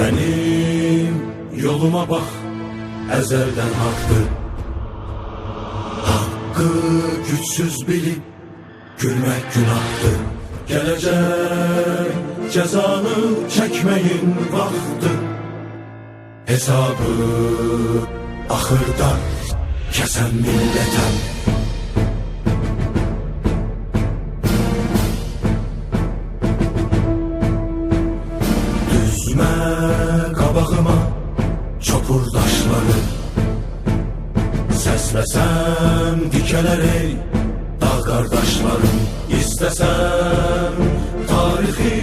Benim yoluma bak ezelden haktır Hakkı güçsüz bilin gülmek günahtır. Gelecek cezanı çekmeyin vakti. Hesabı ahırda kesen milletem Düzmez qabağıma çopur daşları Səsləsəm dikələr ey dağ qardaşlarım İstəsəm tarixi